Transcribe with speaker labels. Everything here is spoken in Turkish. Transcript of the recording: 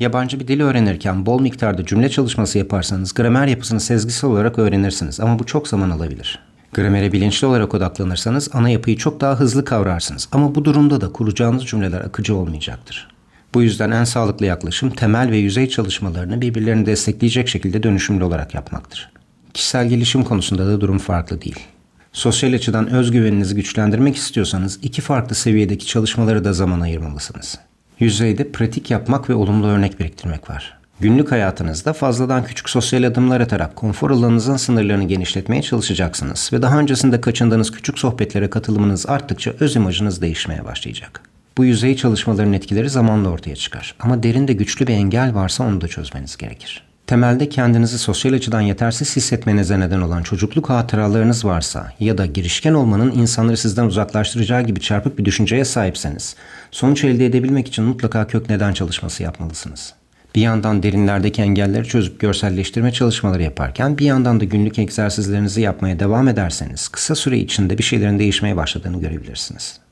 Speaker 1: Yabancı bir dil öğrenirken bol miktarda cümle çalışması yaparsanız gramer yapısını sezgisel olarak öğrenirsiniz ama bu çok zaman alabilir. Gramere bilinçli olarak odaklanırsanız ana yapıyı çok daha hızlı kavrarsınız ama bu durumda da kuracağınız cümleler akıcı olmayacaktır. Bu yüzden en sağlıklı yaklaşım temel ve yüzey çalışmalarını birbirlerini destekleyecek şekilde dönüşümlü olarak yapmaktır. Kişisel gelişim konusunda da durum farklı değil. Sosyal açıdan özgüveninizi güçlendirmek istiyorsanız iki farklı seviyedeki çalışmaları da zaman ayırmalısınız. Yüzeyde pratik yapmak ve olumlu örnek biriktirmek var. Günlük hayatınızda fazladan küçük sosyal adımlar atarak konfor alanınızın sınırlarını genişletmeye çalışacaksınız ve daha öncesinde kaçındığınız küçük sohbetlere katılımınız arttıkça öz imajınız değişmeye başlayacak. Bu yüzey çalışmaların etkileri zamanla ortaya çıkar ama derinde güçlü bir engel varsa onu da çözmeniz gerekir. Temelde kendinizi sosyal açıdan yetersiz hissetmenize neden olan çocukluk hatıralarınız varsa ya da girişken olmanın insanları sizden uzaklaştıracağı gibi çarpık bir düşünceye sahipseniz, sonuç elde edebilmek için mutlaka kök neden çalışması yapmalısınız. Bir yandan derinlerdeki engelleri çözüp görselleştirme çalışmaları yaparken bir yandan da günlük egzersizlerinizi yapmaya devam ederseniz kısa süre içinde bir şeylerin değişmeye başladığını görebilirsiniz.